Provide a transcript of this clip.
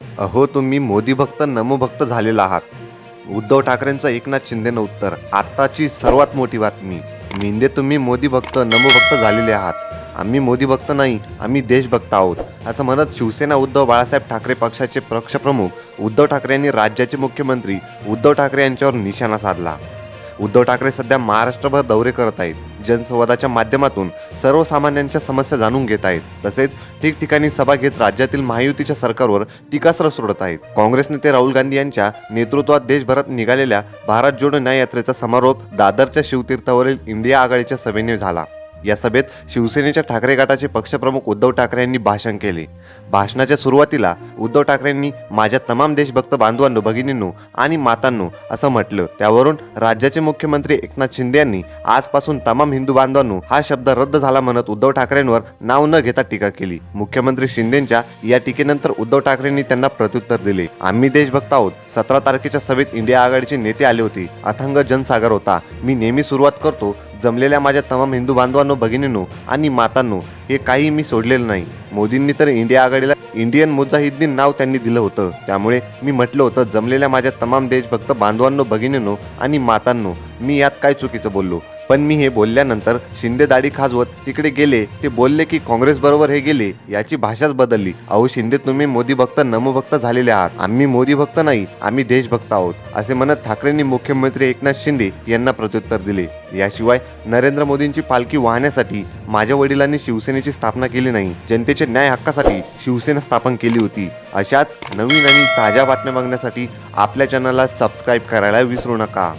अहो तुम्ही मोदी भक्त नमो भक्त झालेला आहात. उद्धव ठाकरेंचं एकनाथ शिंदेनं उत्तर. आत्ताची सर्वात मोठी बातमी. मिंदे तुम्ही मोदी भक्त नमो भक्त झालेले आहात. आम्ही मोदी भक्त नाही आम्ही देशभक्त आहोत. असं म्हणत शिवसेना उद्धव बाळासाहेब ठाकरे पक्षाचे पक्षप्रमुख उद्धव ठाकरे यांनी राज्याचे मुख्यमंत्री उद्धव ठाकरे यांच्यावर निशाणा साधला. उद्धव ठाकरे सध्या महाराष्ट्रभर दौरे करत आहेत. जनसंवादाच्या माध्यमातून सर्वसामान्यांच्या समस्या जाणून घेत आहेत. तसेच ठिकठिकाणी सभा घेत राज्यातील महायुतीच्या सरकारवर टीकास्त्र सोडत आहेत. काँग्रेस नेते राहुल गांधी यांच्या नेतृत्वात देशभरात निघालेल्या भारत जोडो न्याय यात्रेचा समारोप दादरच्या शिवतीर्थावरील इंडिया आघाडीच्या सभेने झाला. या सभेत शिवसेनेच्या ठाकरे गटाचे पक्षप्रमुख उद्धव ठाकरे यांनी भाषण केले. भाषणाच्या सुरुवातीला उद्धव ठाकरेंनी माझ्या तमाम देशभक्त बांधवांनो भगिनींनो आणि मातांनो असं म्हटलं. त्यावरून राज्याचे मुख्यमंत्री एकनाथ शिंदे यांनी आजपासून तमाम हिंदू बांधवांनो हा शब्द रद्द झाला म्हणत उद्धव ठाकरेंवर नाव न घेता टीका केली. मुख्यमंत्री शिंदेच्या या टीकेनंतर उद्धव ठाकरेंनी त्यांना प्रत्युत्तर दिले. आम्ही देशभक्त आहोत. सतरा तारखेच्या सभेत इंडिया आघाडीचे नेते आले होते. अथंग जनसागर होता. मी नेहमी सुरुवात करतो जमलेल्या माझ्या तमाम हिंदू बांधवांनो भगिनींनो आणि मातांनो हे काही मी सोडलेलं नाही. मोदींनी तर इंडिया आघाडीला इंडियन मुजाहिद्दीन नाव त्यांनी दिलं होतं. त्यामुळे मी म्हटलं होतं जमलेल्या माझ्या तमाम देशभक्त बांधवांनो भगिनींनो आणि मातांनो मी यात काय चुकीचं बोललो? पण मी हे बोलल्यानंतर शिंदे दाढी खाजवत तिकडे गेले ते बोलले की काँग्रेस बरोबर हे गेले याची भाषाच बदलली. अहो शिंदे तुम्ही मोदी भक्त नमभक्त झालेले आहात. आम्ही मोदी भक्त नाही आम्ही देशभक्त आहोत असे म्हणत ठाकरेंनी मुख्यमंत्री एकनाथ शिंदे यांना प्रत्युत्तर दिले. याशिवाय नरेंद्र मोदींची पालखी वाहण्यासाठी माझ्या वडिलांनी शिवसेनेची स्थापना केली नाही. जनतेच्या न्याय हक्कासाठी शिवसेना स्थापन केली होती. अशाच नवीन आणि ताज्या बातम्या बघण्यासाठी आपल्या चॅनलला सबस्क्राईब करायला विसरू नका.